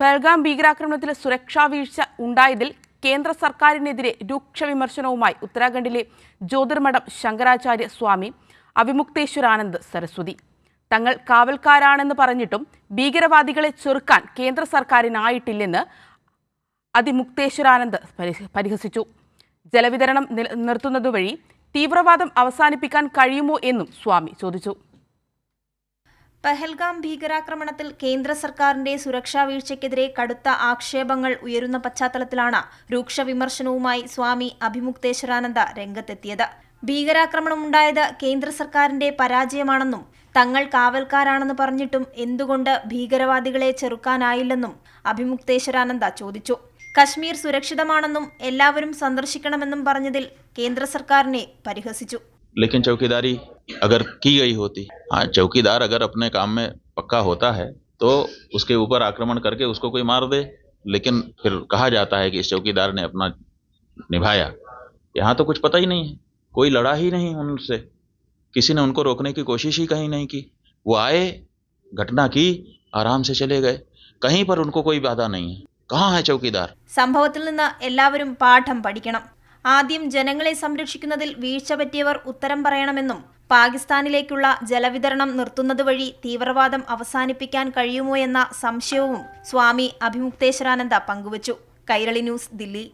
പെൽഗാം ഭീകരാക്രമണത്തിൽ സുരക്ഷാ വീഴ്ച ഉണ്ടായതിൽ കേന്ദ്ര സർക്കാരിനെതിരെ രൂക്ഷ വിമർശനവുമായി ഉത്തരാഖണ്ഡിലെ ജ്യോതിർമഠം ശങ്കരാചാര്യ സ്വാമി അവിമുക്തേശ്വരാനന്ദ് സരസ്വതി. തങ്ങൾ കാവൽക്കാരാണെന്ന് പറഞ്ഞിട്ടും ഭീകരവാദികളെ ചെറുക്കാൻ കേന്ദ്ര സർക്കാരിനായിട്ടില്ലെന്ന് അതിമുക്തേശ്വരാനന്ദ് പരിഹസിച്ചു. ജലവിതരണം നിർത്തുന്നതുവഴി തീവ്രവാദം അവസാനിപ്പിക്കാൻ കഴിയുമോ എന്നും സ്വാമി ചോദിച്ചു. പഹൽഗാം ഭീകരാക്രമണത്തിൽ കേന്ദ്ര സർക്കാരിന്റെ സുരക്ഷാ വീഴ്ചയ്ക്കെതിരെ കടുത്ത ആക്ഷേപങ്ങൾ ഉയരുന്ന പശ്ചാത്തലത്തിലാണ് രൂക്ഷ വിമർശനവുമായി സ്വാമി അഭിമുക്തേശ്വരാനന്ദ രംഗത്തെത്തിയത്. ഭീകരാക്രമണമുണ്ടായത് കേന്ദ്ര സർക്കാരിന്റെ പരാജയമാണെന്നും തങ്ങൾ കാവൽക്കാരാണെന്ന് പറഞ്ഞിട്ടും എന്തുകൊണ്ട് ഭീകരവാദികളെ ചെറുക്കാനായില്ലെന്നും അഭിമുക്തേശ്വരാനന്ദ ചോദിച്ചു. കശ്മീർ സുരക്ഷിതമാണെന്നും എല്ലാവരും സന്ദർശിക്കണമെന്നും പറഞ്ഞതിൽ കേന്ദ്ര സർക്കാരിനെ പരിഹസിച്ചു. लेकिन चौकीदारी अगर की गई होती हाँ चौकीदार अगर अपने काम में पक्का होता है तो उसके ऊपर आक्रमण करके उसको कोई मार दे लेकिन फिर कहा जाता है कि इस चौकीदार ने अपना निभाया यहाँ तो कुछ पता ही नहीं है कोई लड़ा ही नहीं उनसे किसी ने उनको रोकने की कोशिश ही कहीं नहीं की वो आए घटना की आराम से चले गए कहीं पर उनको कोई बाधा नहीं है कहाँ है चौकीदार സംഭവത്തിൽ നിന്ന് എല്ലാവരും പാഠം പഠിക്കണം ആദ്യം ജനങ്ങളെ സംരക്ഷിക്കുന്നതിൽ വീഴ്ച പറ്റിയവർ ഉത്തരം പറയണമെന്നും പാകിസ്ഥാനിലേക്കുള്ള ജലവിതരണം നിർത്തുന്നതുവഴി തീവ്രവാദം അവസാനിപ്പിക്കാൻ കഴിയുമോ എന്ന സംശയവും സ്വാമി അഭിമുക്തേശ്വരാനന്ദ പങ്കുവച്ചു. കൈരളി ന്യൂസ് ദില്ലി.